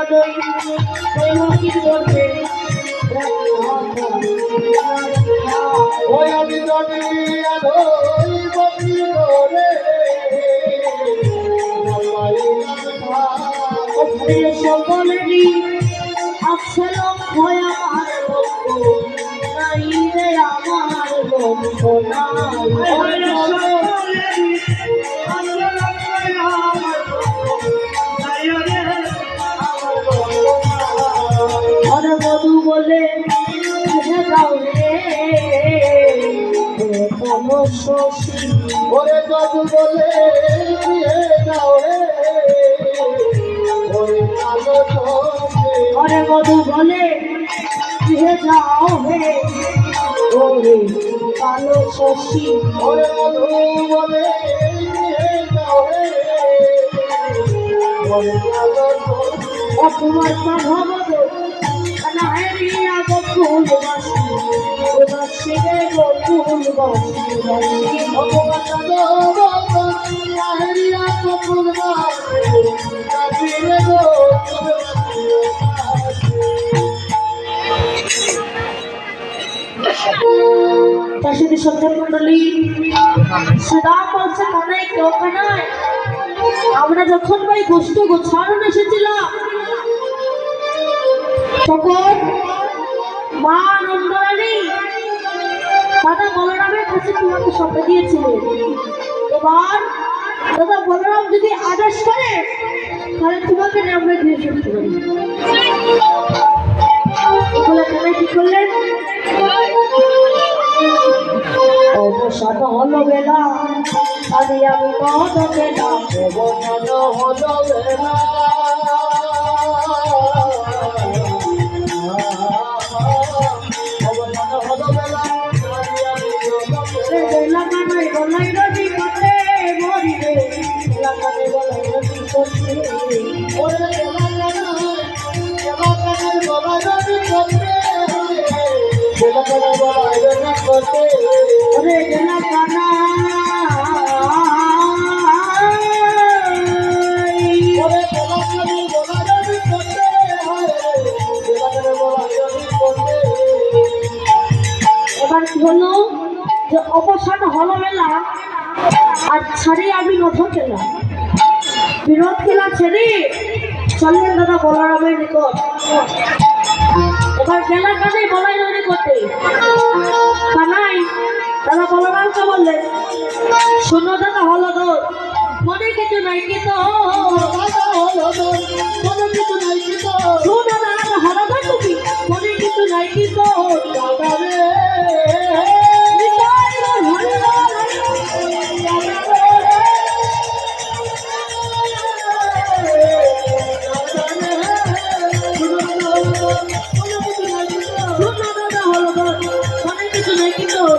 আদই প্রেমকির করবে। ওই আমি জানি আলোই বদলি করে সকলেরই আফসালম হয় আমার বন্ধু। নাই রে আমার বন্ধু আর দাও রে ওরে যদু বলে যাও রে আরে মধু বলে যাও হে। ওরে কালো শশী। ওরে মধু বলে যাও রে ওই কালো তোমার প্রভাবত নাহেরিয়া বকুল বাসি বাসি রে বকুল বাসি বাসি ভগবান ভগবান লাহরিয়া কপুর বাসে কাটিরে গো তার সাথে সন্ধ্যা মন্ডলী সদা বলছে কানাই কেউ কানাই, আমরা যখন ভাই গোষ্ঠ গোছানো এসেছিলাম তখন মা নন্দরানী দাদা বলরামের কাছে তোমাকে শব্দ দিয়েছিলেন দাদা বলরাম যদি আদেশ করে, তাহলে তোমাকে গৃহে ফিরতে পারি এগুলো কেন কি করলেন অবসাদ হলো বেলা আমি মদ পেলাম অবসান হলো বেলা এবার কি হলো যে অবসান হলো বেলা আর ছাড়ি আমি নথ খেলাম বিনোদ খেলা ছেড়ে চললেন দাদা বলরামের নিকট। এবার বেলা কানাই বলাই নদী করতে কানাই দাদা বলরামকে বললেন শোনো দাদা হলো তোর মনে কিছু নাই কি তো? দাদা হলো তোর কিছু নাই কি তোর শোনো দাদা হলো তোর তুমি মনে কিছু নাই কি তো? দাদা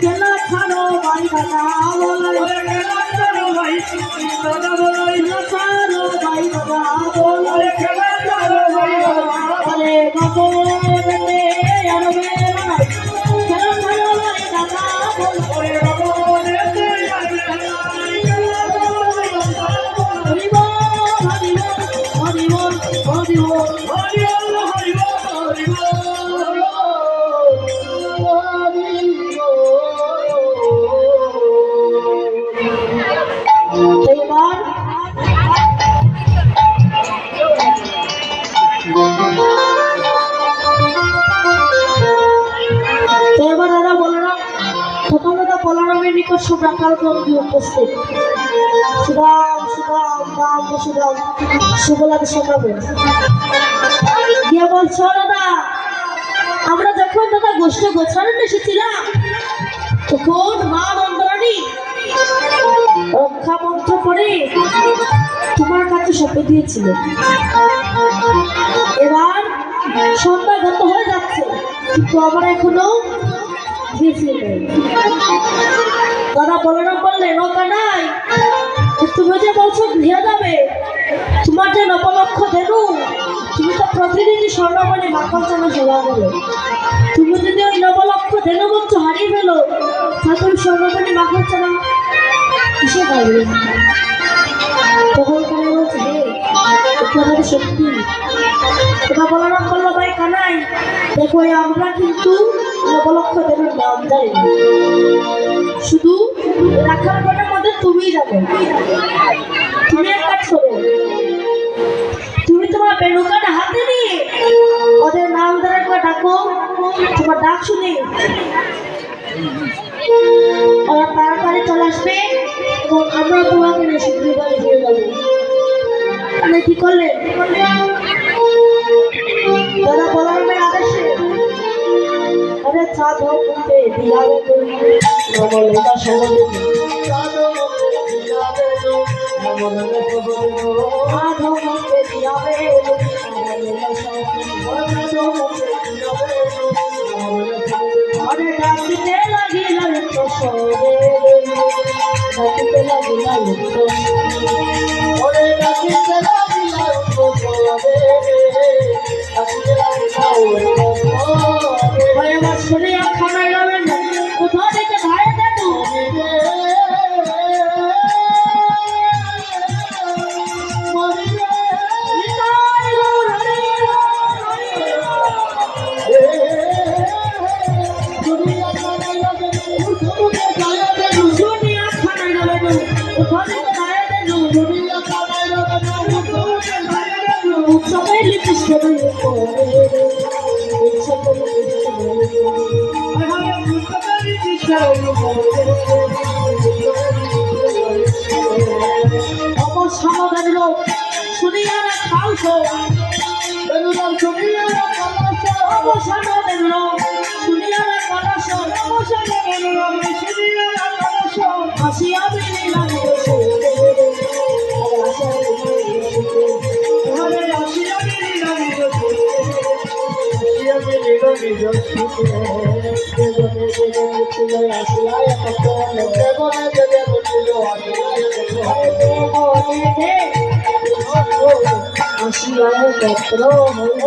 খেলা ছাড়া ভাই দাদা বলো। আরে খেলা ছাড়ো ভাই দাদা বলা নিকট সুব্রাকার বন্ধু উপস্থিত সুরাম সুরাম দাদা আমরা যখন দাদা গোষ্ঠ গোছানো এসেছিলাম, তখন মা নন্দরানী রক্ষা মন্ত্র করে তোমার কাছে শপথ দিয়েছিল। এবার সন্ধ্যা গত হয়ে যাচ্ছে, কিন্তু আমার এখনও দিয়েছিল দাদা বলরাম বললে, নৌকা নাই। তুমি যে বলছো গৃহে যাবে, তোমার যে নবলক্ষ দেনু তুমি তো প্রতিদিনই স্বর্ণমণি মাখন চানা জোড়া গেলো তুমি যদি ওই নবলক্ষ দেনু বলছো হারিয়ে ফেলো, তাহলে তুমি স্বর্ণমণি মাখন চানা কিসে পাবে তোমাদের শক্তি। এটা বলরাম বলল ভাই কানাই দেখো আমরা কিন্তু নবলক্ষ দেবের নাম জানি শুধু রাখার ঘরের মধ্যে তুমি যাবে। তুমি এক কাজ করো। কি করলে? দাদা বলার আদেশে। আরে চাঁদ হোক নবল এটা সবল আধো মুখে দিয়াবে আরে ডাকিতে লাগিল তো সরে ডাকিতে লাগিল তো ওরে Oh. অমর সমাধান লোক সমাধান লোক শুনিয়ারা কলস অমর সমাধান লোক শুনিয়ারা আসিয়ায় পত্র হইল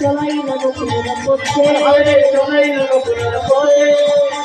চলাই না নকুলের পক্ষে